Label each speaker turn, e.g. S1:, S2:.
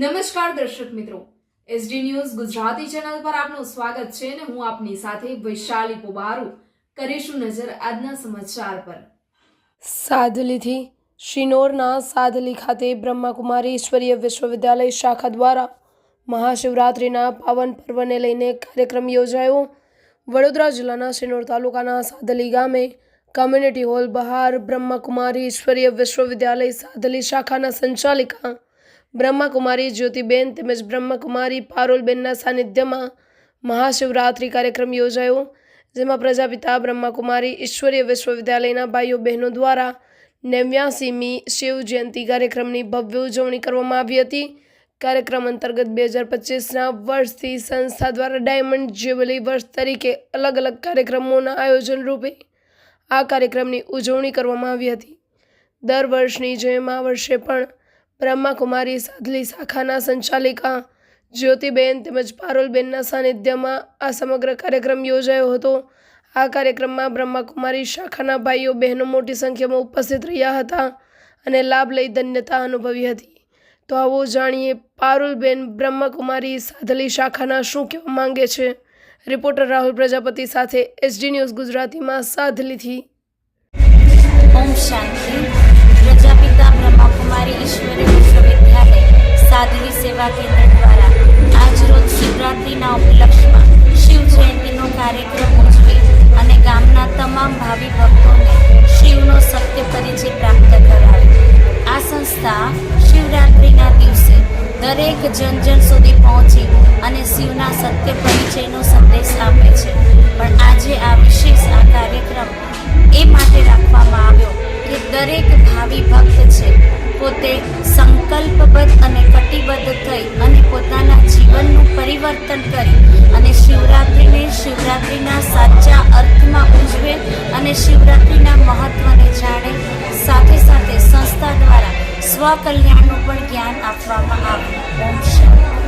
S1: નમસ્કાર દર્શક મિત્રો. એસડી ન્યૂઝ ગુજરાતી ચેનલ પર આપનું સ્વાગત છે અને હું આપની સાથે વૈશાલી પોબારુ કરીશું નજર આજના સમાચાર પર.
S2: સાદલીથી શિનોરના સાદલી ખાતે બ્રહ્માકુમારી ઈશ્વરીય વિશ્વવિદ્યાલય શાખા દ્વારા મહાશિવરાત્રિના પાવન પર્વને લઈને કાર્યક્રમ યોજાયો. વડોદરા જિલ્લાના શિનોર તાલુકાના સાદલી ગામે કમ્યુનિટી હોલ બહાર બ્રહ્માકુમારી ઈશ્વરીય વિશ્વવિદ્યાલય સાદલી શાખાના સંચાલિકા બ્રહ્માકુમારી જ્યોતિબેન તેમજ બ્રહ્માકુમારી પારોલબેનના સાનિધ્યમાં મહાશિવરાત્રિ કાર્યક્રમ યોજાયો, જેમાં પ્રજાપિતા બ્રહ્માકુમારી ઈશ્વરીય વિશ્વવિદ્યાલયના ભાઈઓ બહેનો દ્વારા નેવ્યાસીમી શિવ જયંતિ કાર્યક્રમની ભવ્ય ઉજવણી કરવામાં આવી હતી. કાર્યક્રમ અંતર્ગત બે હજાર પચીસના વર્ષથી સંસ્થા દ્વારા ડાયમંડ જ્યુબિલી વર્ષ તરીકે અલગ અલગ કાર્યક્રમોના આયોજન રૂપે આ કાર્યક્રમની ઉજવણી કરવામાં આવી હતી. દર વર્ષની જેમ આ વર્ષે પણ બ્રહ્માકુમારી સાધલી શાખાના સંચાલિકા જ્યોતિબેન તેમજ પારોલબેનના સાનિધ્યમાં આ સમગ્ર કાર્યક્રમ યોજાયો હતો. આ કાર્યક્રમમાં બ્રહ્માકુમારી શાખાના ભાઈઓ, બહેનો મોટી સંખ્યામાં ઉપસ્થિત રહ્યા હતા અને લાભ લઈ ધન્યતા અનુભવી હતી. તો આવો જાણીએ પારુલબેન બ્રહ્માકુમારી સાધલી શાખાના શું કહેવા માંગે છે? રિપોર્ટર રાહુલ પ્રજાપતિ સાથે એસડી ન્યૂઝ ગુજરાતીમાં સાધલીથી.
S3: ઓમ શાંતિ. પ્રજાપિતા બ્રહ્માકુમારી ઈશ્વરી શિવરાત્રિના ઉપલક્ષમાં શિવ જયંતિનો કાર્યક્રમ ઉજવી અને ગામના તમામ ભાવિ ભક્તોને શિવનો સત્ય પરિચય પ્રાપ્ત કરાવ્યો. આ સંસ્થા શિવરાત્રિના દિવસે દરેક જન જન સુધી પહોંચી અને શિવના સત્ય પરિચયનો સંદેશ આપે છે. પણ આજે આ વિશેષ આ કાર્યક્રમ એ માટે રાખવામાં આવ્યો કે દરેક ભાવિ ભક્ત છે, પોતે સંકલ્પબદ્ધ અને કટિબદ્ધ સ્વકલ્યાણનું પણ જ્ઞાન આપવામાં આવ્યું. ઓમ શાંતિ